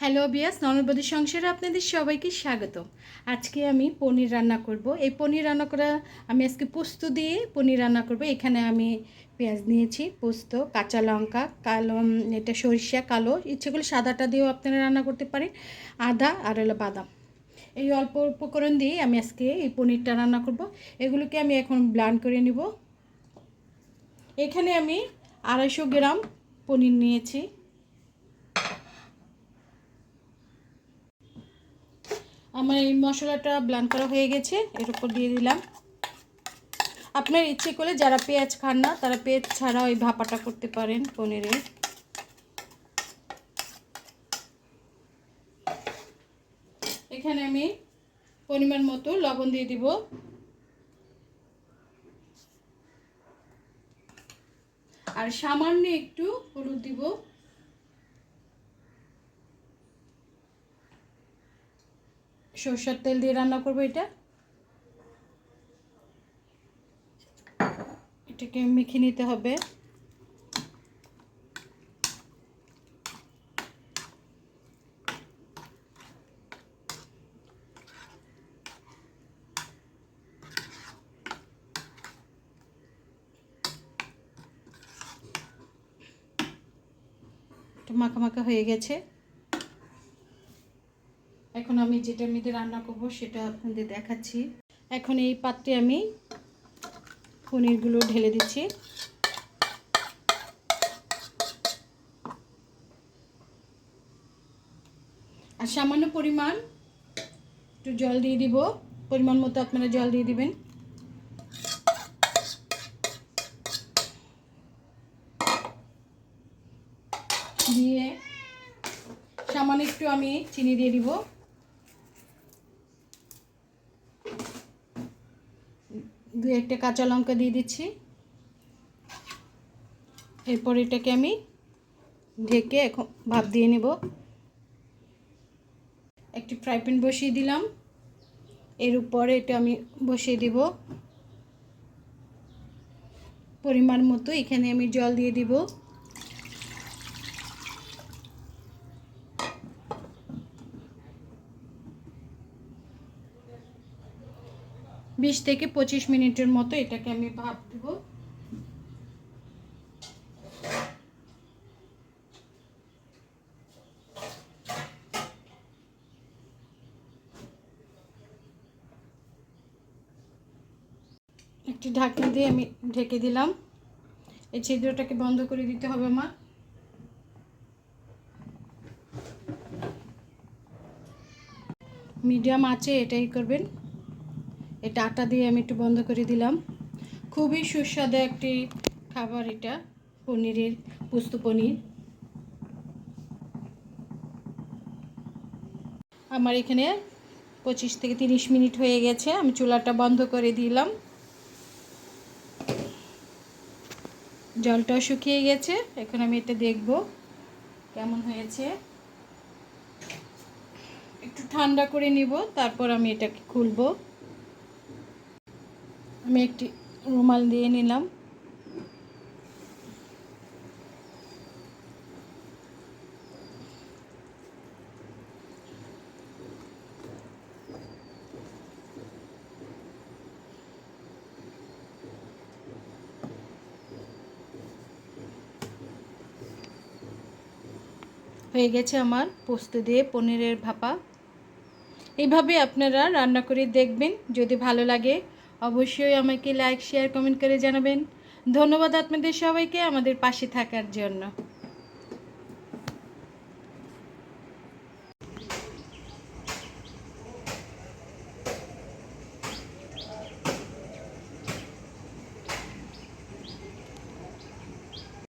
Hello বিয়াস ননবদী সংসারে আপনাদের সবাইকে স্বাগত আজকে আমি পনির রান্না করব। এই পনির রান্না করা, আমি আজকে পোস্ত দিয়ে পনির রান্না করব। এখানে আমি পেঁয়াজ নিয়েছি, পোস্ত, কাঁচা লঙ্কা, কালো এটা সরিষা, কালো, ইচ্ছে করলে সাদাটা দিয়েও আপনারা রান্না করতে পারেন। আদা আর হলো বাদাম। এই অল্প উপকরণ দিয়ে আমি আজকে এই পনিরটা রান্না করব। এগুলোকে আমি এখন ব্লান্ড করে নিব। এখানে আমি আড়াইশো গ্রাম পনির নিয়েছি। আমার এই মশলাটা ব্লান্ড করা হয়ে গেছে, এর উপর দিয়ে দিলাম। আপনার ইচ্ছে করলে যারা পেঁয়াজ খান না, তারা পেঁয়াজ ছাড়া ওই ভাপাটা করতে পারেন পনিরে এখানে আমি পরিমাণ মতো লবণ দিয়ে দিব। আর সামান্য একটু হলুদ দিব। সরষের তেল দিয়ে রান্না করব এটা। এটাকে মেখে নিতে হবে। মাখা মাখা হয়ে গেছে। এখন আমি যেটা মেয়েদের রান্না করব সেটা আপনাদের দেখাচ্ছি। এখন এই পাত্রে আমি পনিরগুলো ঢেলে দিচ্ছি। আর সামান্য পরিমাণ একটু জল দিয়ে দিব। পরিমাণ মতো আপনারা জল দিয়ে দিবেন। দিয়ে সামান্য একটু আমি চিনি দিয়ে দিব। দু একটা কাঁচা লঙ্কা দিয়ে দিচ্ছি। এরপর এটাকে আমি ঢেকে এখন ভাপ দিয়ে নেব। একটি ফ্রাই প্যান বসিয়ে দিলাম। এর উপরে এটা আমি বসিয়ে দিব। পরিমাণ মতো এখানে আমি জল দিয়ে দিব। বিশ থেকে পঁচিশ মিনিটের মতো এটাকে আমি ভাপ দেব। একটি ঢাকনা দিয়ে আমি ঢেকে দিলাম। এই ছিদ্রটাকে বন্ধ করে দিতে হবে আমার মিডিয়াম আছে এটাই করবেন। এটা আটা দিয়ে আমি একটু বন্ধ করে দিলাম। খুবই সুস্বাদু একটি খাবার এটা, পনিরের পুস্ত পনির। আমার এখানে পঁচিশ থেকে তিরিশ মিনিট হয়ে গেছে, আমি চুলাটা বন্ধ করে দিলাম। জলটাও শুকিয়ে গেছে, এখন আমি এটা দেখব কেমন হয়েছে। একটু ঠান্ডা করে নিব, তারপর আমি এটাকে খুলবো। আমি একটি রুমাল দিয়ে নিলাম। হয়ে গেছে আমার পোস্ত দিয়ে পনিরের ভাপা। এইভাবে আপনারা রান্না করে দেখবেন। যদি ভালো লাগে অবশ্যই আমাকে লাইক শেয়ার কমেন্ট করে জানাবেন। ধন্যবাদ আপনাদের সবাইকে আমাদের পাশে থাকার জন্য।